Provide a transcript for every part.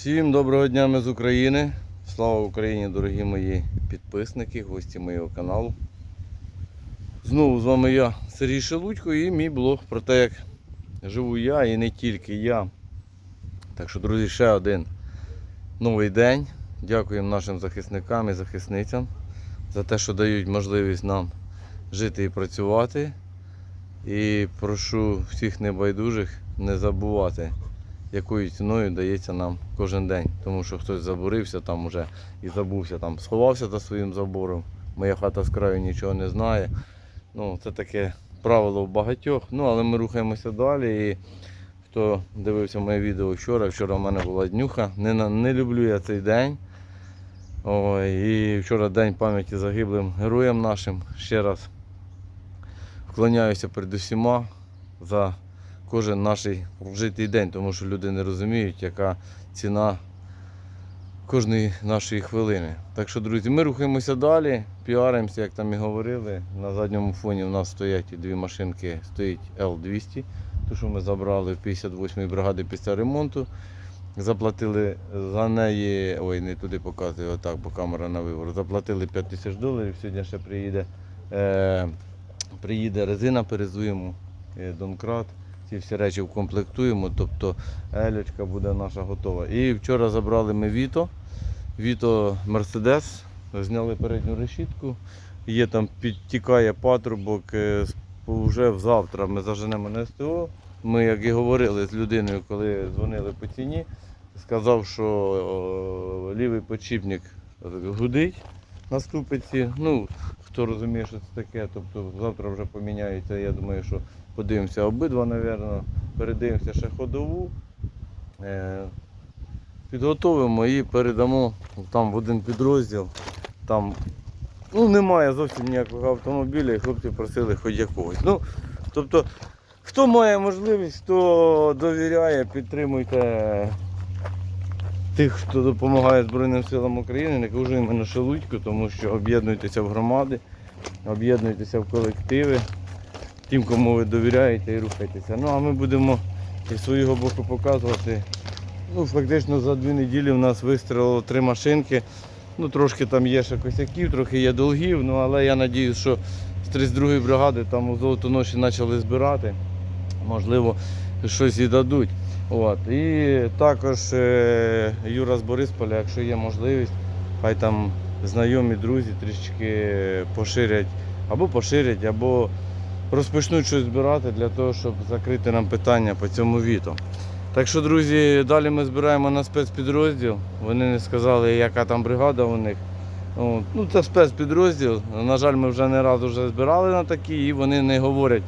Всім доброго дня ми з України. Слава Україні, дорогі мої підписники, гості моєго каналу. Знову з вами я, Сергій Шелудько, і мій блог про те, як живу я і не тільки я. Так що, друзі, ще один новий день. Дякуємо нашим захисникам і захисницям за те, що дають можливість нам жити і працювати. І прошу всіх небайдужих не забувати якою ціною дається нам кожен день. Тому що хтось забурився там уже і забувся, там сховався за своїм забором. Моя хата з краю нічого не знає. Ну, це таке правило в багатьох. Ну, але ми рухаємося далі. І хто дивився моє відео вчора, вчора в мене була днюха. Не, не люблю я цей день. Ой, і вчора день пам'яті загиблим героям нашим. Ще раз вклоняюся перед усіма за кожен наш прожитий день, тому що люди не розуміють, яка ціна кожної нашої хвилини. Так що, друзі, ми рухаємося далі, піаримося, як там і говорили. На задньому фоні в нас стоять дві машинки, стоїть Л-200, ту, що ми забрали в 58-ї бригади після ремонту. Заплатили за неї, ой, не туди показую, отак, бо камера на вибор. Заплатили 5 тисяч доларів. Сьогодні ще приїде, е, приїде резина, перезуємо, е, донкрат. Ці всі речі вкомплектуємо, тобто елечка буде наша готова. І вчора забрали ми Віто. Віто Мерседес, зняли передню решітку. Є там підтікає патрубок. е, Вже завтра ми заженемо на СТО. Ми, як і говорили з людиною, коли дзвонили по ціні, сказав, що лівий подшипник гудить на. Ну, хто розуміє, що це таке, тобто завтра вже поміняється, я думаю, що подивимося обидва, напевно, передивимося ще ходову. Е, Підготовимо і передамо там в один підрозділ. Там ну, немає зовсім ніякого автомобіля, і хлопці просили хоч якогось. Ну, тобто, хто має можливість, хто довіряє, підтримуйте тих, хто допомагає Збройним силам України, не кажу іменно Шелудько, тому що об'єднуйтеся в громади, об'єднуйтеся в колективи, тим, кому ви довіряєте і рухайтеся. Ну а ми будемо із свого боку показувати. Ну, фактично за дві неділі в нас вистрілило три машинки. Ну, трошки там є ще косяків, трохи є долгів, ну але я сподіваюся, що з 32-ї бригади там у Золотоноші почали збирати. Можливо, щось і дадуть. От. І також е, Юра з Борисполя, якщо є можливість, хай там знайомі друзі трішки поширять або поширять, або розпочнуть щось збирати для того, щоб закрити нам питання по цьому віто. Так що, друзі, далі ми збираємо на спецпідрозділ. Вони не сказали, яка там бригада у них. Ну, це спецпідрозділ. На жаль, ми вже не раз вже збирали на такі, і вони не говорять,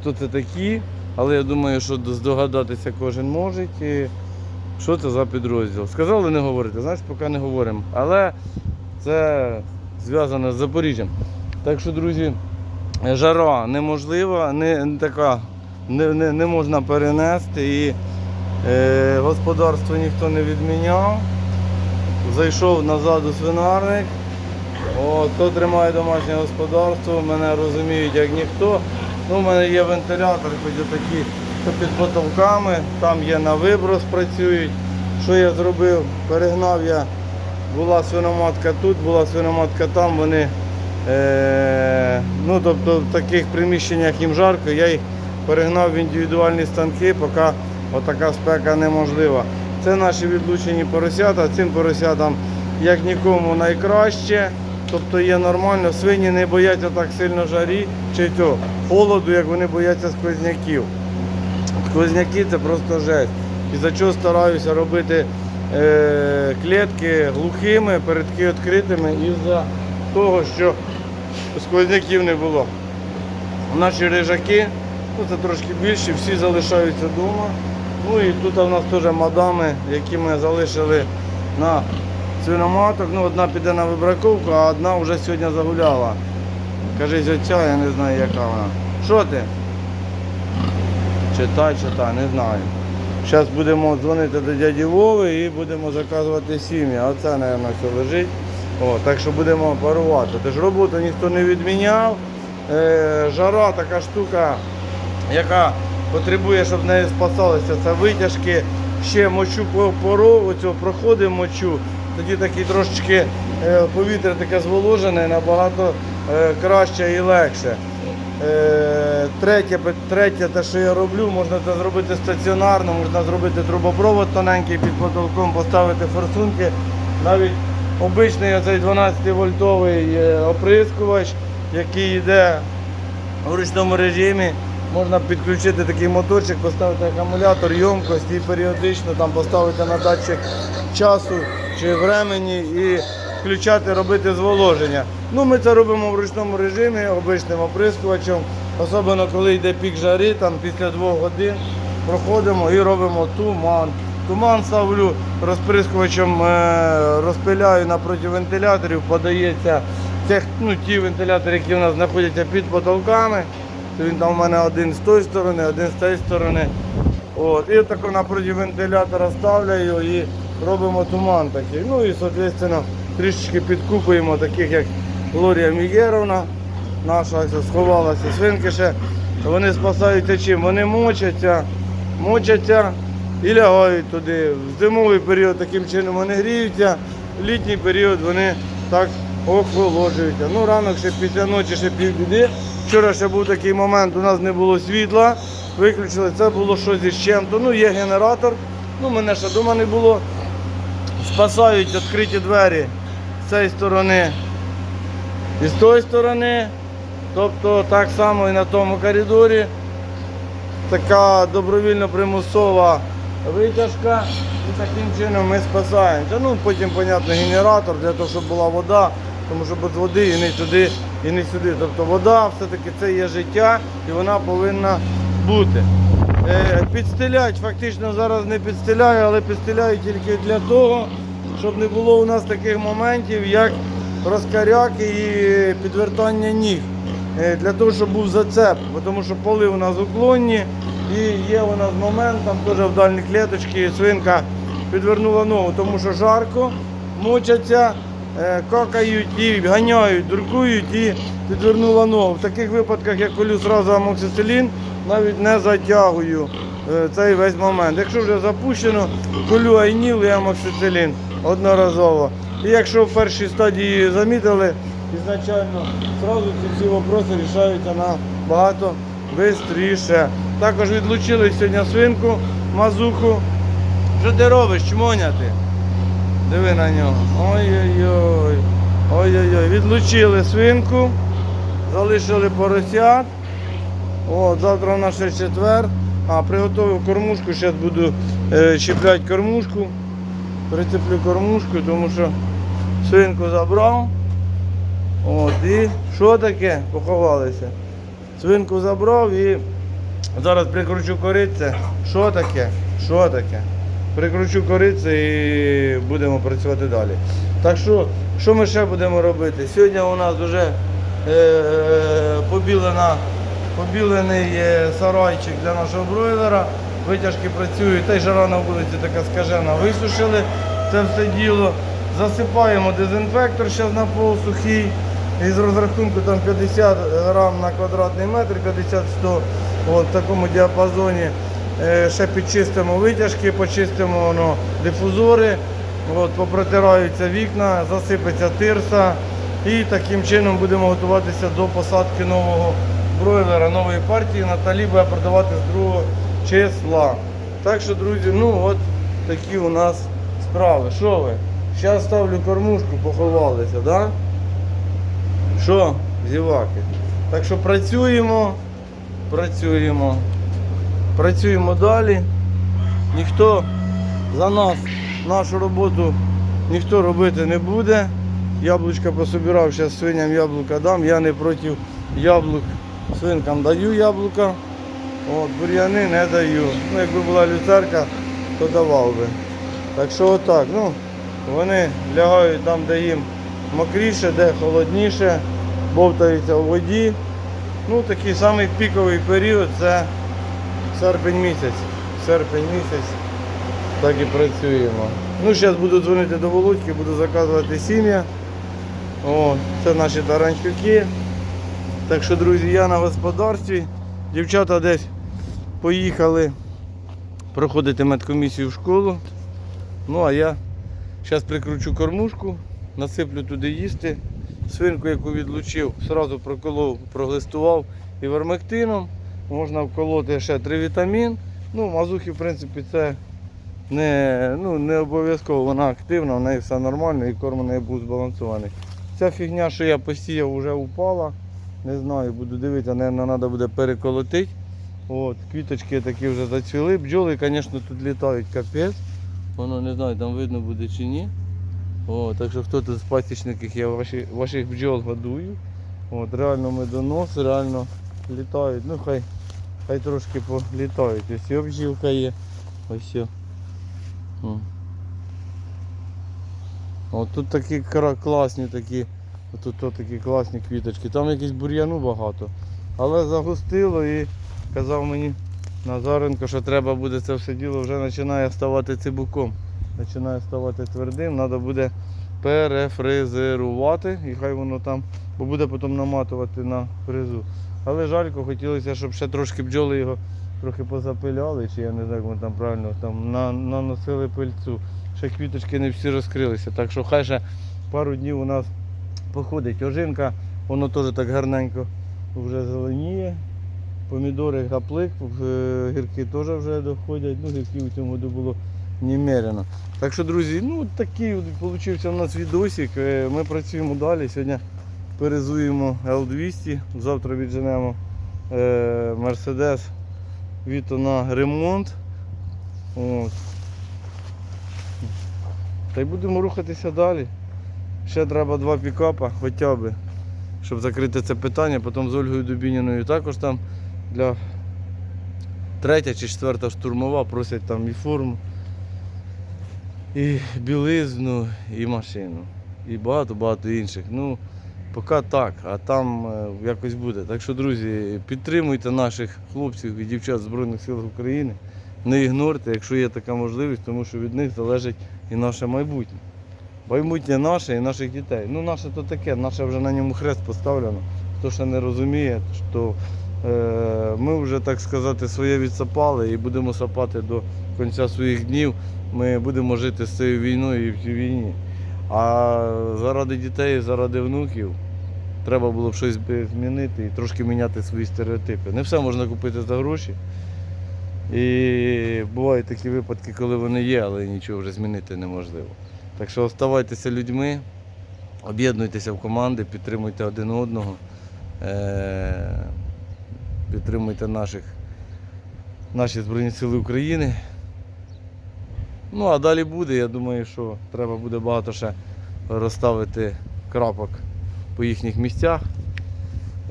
хто це такі. Але я думаю, що здогадатися кожен може, і що це за підрозділ. Сказали не говорити, значить поки не говоримо. Але це зв'язано з Запоріжжям. Так що, друзі, жара неможлива, не, не така, не, не, не можна перенести. І е, господарство ніхто не відміняв. Зайшов назад у свинарник. О, хто тримає домашнє господарство, мене розуміють як ніхто. Ну, у мене є вентилятор, хоч такі, що під потолками, там є на виброс працюють. Що я зробив? Перегнав я, була свиноматка тут, була свиноматка там, вони е, ну, тобто в таких приміщеннях їм жарко, я їх перегнав в індивідуальні станки, поки отака спека неможлива. Це наші відлучені поросята, цим поросятам як нікому найкраще. Тобто є нормально, свині не бояться так сильно жарі чи цього холоду, як вони бояться сквозняків. Сквозняки це просто жесть. І за чого стараюся робити е, клітки глухими, передки відкритими із-за того, що сквозняків не було. Наші рижаки, ну це трошки більше, всі залишаються вдома. Ну і тут у нас теж мадами, які ми залишили на свиноматок. Ну, одна піде на вибраковку, а одна вже сьогодні загуляла. Кажись, оця, я не знаю, яка вона. Що ти? Читай, читай, не знаю. Зараз будемо дзвонити до дяді Вови і будемо заказувати сім'ї. А це, мабуть, все лежить. О, так що будемо парувати. Тож роботу ніхто не відміняв. Е, жара така штука, яка потребує, щоб нею спасалися. Це витяжки, ще мочу по пору, оцю проходимо мочу, тоді такий трошечки е, повітря таке зволожене, набагато е, краще і легше. Е, Третє, третє, те, що я роблю, можна це зробити стаціонарно, можна зробити трубопровод тоненький під потолком, поставити форсунки. Навіть обичний оцей 12-вольтовий е, оприскувач, який йде у ручному режимі. Можна підключити такий моторчик, поставити акумулятор, ємкость і періодично там поставити на датчик часу чи времені і включати, робити зволоження. Ну, ми це робимо в ручному режимі, обичним оприскувачем. Особливо коли йде пік жари, там після двох годин проходимо і робимо туман. Туман ставлю розприскувачем, е, розпиляю напроти вентиляторів, подається тех, ну, ті вентилятори, які у нас знаходяться під потолками. Він там у мене один з тої сторони, один з тієї сторони. От. І тако напроти вентилятора ставляю і робимо туман такий. Ну і, соответственно, трішечки підкупуємо таких, як Глорія Мігеровна, наша сховалася, свинки ще. Вони спасаються чим? Вони мочаться, мочаться і лягають туди. В зимовий період таким чином вони гріються, в літній період вони так охолоджуються. Ну, ранок ще після ночі ще півбіди. Вчора ще був такий момент, у нас не було світла, виключили, це було щось із чим-то. Ну, є генератор, ну мене ще вдома не було. Спасають відкриті двері з цієї сторони і з тої сторони. Тобто так само і на тому коридорі. Така добровільно примусова витяжка. І таким чином ми спасаємося. Ну, потім, понятно, генератор для того, щоб була вода, тому що без води і не туди, і не сюди. Тобто вода все-таки це є життя і вона повинна бути. Е, підстелять, фактично зараз не підстеляю, але підстеляю тільки для того, щоб не було у нас таких моментів, як розкаряки і підвертання ніг. Е, Для того, щоб був зацеп, тому що поли у нас уклонні і є у нас момент, там теж в дальній клеточці свинка підвернула ногу, тому що жарко, мучаться, какають і ганяють, дуркують і підвернула ногу. В таких випадках я колю зразу амоксицилін, навіть не затягую е, цей весь момент. Якщо вже запущено, колю айніл і амоксицилін одноразово. І якщо в першій стадії замітили, ізначально зразу ці всі вопроси рішаються набагато швидше. Також відлучили сьогодні свинку, мазуху. Що ти робиш, чмоня ти? Диви на нього. Ой-ой-ой. Ой-ой-ой. Відлучили свинку, залишили поросят. От, завтра у нас ще четвер. А, приготував кормушку, зараз буду е, чіпляти кормушку. Прицеплю кормушку, тому що свинку забрав. От, і що таке? Поховалися. Свинку забрав і зараз прикручу корице. Що таке? Що таке? Прикручу корице і будемо працювати далі. Так що, що ми ще будемо робити? Сьогодні у нас вже е, побілена, побілений е, сарайчик для нашого бройлера. Витяжки працюють, та й жара на вулиці така скажена. Висушили це все діло. Засипаємо дезінфектор зараз на пол сухий. Із розрахунку там 50 грам на квадратний метр, 50-100 в такому діапазоні. Е, Ще підчистимо витяжки, почистимо ну, дифузори, от, попротираються вікна, засипеться тирса. І таким чином будемо готуватися до посадки нового бройлера, нової партії. Наталі буде продавати з 2 числа. Так що, друзі, ну от такі у нас справи. Що ви? Зараз ставлю кормушку, поховалися? Да? Що, зіваки? Так що працюємо, працюємо, працюємо далі. Ніхто за нас, нашу роботу ніхто робити не буде. Яблучка пособирав, зараз свиням яблука дам. Я не проти яблук. Свинкам даю яблука. От, бур'яни не даю. Ну, якби була люцерка, то давав би. Так що отак. Ну, вони лягають там, де їм мокріше, де холодніше, бовтаються у воді. Ну, такий самий піковий період це серпень місяць. Серпень місяць. Так і працюємо. Ну, зараз буду дзвонити до Володьки, буду заказувати сім'я. О, це наші таранчуки. Так що, друзі, я на господарстві. Дівчата десь поїхали проходити медкомісію в школу. Ну а я зараз прикручу кормушку, насиплю туди їсти. Свинку, яку відлучив, одразу проколов, проглистував івермектином. Можна вколоти ще тривітамін. Ну, мазухи, в принципі, це не, ну, не обов'язково, вона активна, в неї все нормально і корм у неї був збалансований. Ця фігня, що я посіяв, вже упала. Не знаю, буду дивитися, мабуть, треба буде переколотити. От, квіточки такі вже зацвіли. Бджоли, звісно, тут літають капець. Воно не знаю, там видно буде чи ні. О, так що хто тут з пасічників, я ваші, ваших бджол годую. От, реально медонос, реально літають. Ну хай, хай трошки політають. Ось і бджілка є. Ось. о. О. Тут такі класні такі, тут такі класні квіточки. Там якісь бур'яну багато. Але загустило і казав мені Назаренко, що треба буде це все діло вже починає ставати цибуком. Починає ставати твердим, треба буде перефрезерувати і хай воно там, бо буде потім наматувати на фрезу. Але жалько, хотілося, щоб ще трошки бджоли його трохи позапиляли, чи я не знаю, як вони там правильно там на, наносили пильцю. Ще квіточки не всі розкрилися. Так що хай ще пару днів у нас походить. Ожинка, воно теж так гарненько вже зеленіє. Помідори гаплик, е, гірки теж вже доходять. Ну, гірків у цьому году було немерено. Так що, друзі, ну такий получився у нас відосик. Е, Ми працюємо далі. Сьогодні перезуємо L200, завтра відженемо е, Mercedes Vito на ремонт. От. Та й будемо рухатися далі. Ще треба два пікапа хоча б, щоб закрити це питання. Потім з Ольгою Дубініною також там для третя чи четверта штурмова просять там і форму, і білизну, і машину. І багато-багато інших. Ну, поки так, а там е, якось буде. Так що, друзі, підтримуйте наших хлопців і дівчат Збройних сил України. Не ігнорте, якщо є така можливість, тому що від них залежить і наше майбутнє. Майбутнє наше і наших дітей. Ну, наше то таке, наше вже на ньому хрест поставлено. Хто ще не розуміє, е, ми вже, так сказати, своє відсапали і будемо сапати до кінця своїх днів. Ми будемо жити з цією війною і в цій війні. А заради дітей, заради внуків треба було б щось змінити і трошки міняти свої стереотипи. Не все можна купити за гроші. І бувають такі випадки, коли вони є, але нічого вже змінити неможливо. Так що оставайтеся людьми, об'єднуйтеся в команди, підтримуйте один одного, е- підтримуйте наших, наші Збройні Сили України. Ну а далі буде, я думаю, що треба буде багато ще розставити крапок по їхніх місцях.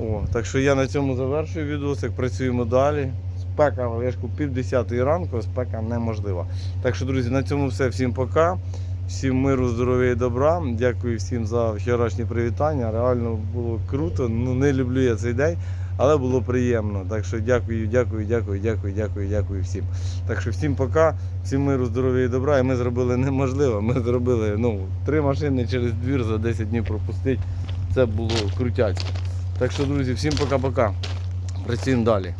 О, так що я на цьому завершую відосик, працюємо далі. Спека, я ж пів десятої ранку, спека неможлива. Так що, друзі, на цьому все. Всім пока. Всім миру, здоров'я і добра. Дякую всім за вчорашні привітання. Реально було круто. Ну не люблю я цей день, але було приємно. Так що дякую, дякую, дякую, дякую, дякую, дякую всім. Так що всім пока, всім миру, здоров'я і добра. І ми зробили неможливо. Ми зробили ну, три машини через двір за 10 днів пропустити. Це було крутяцько. Так що, друзі, всім пока-пока. Працюємо далі.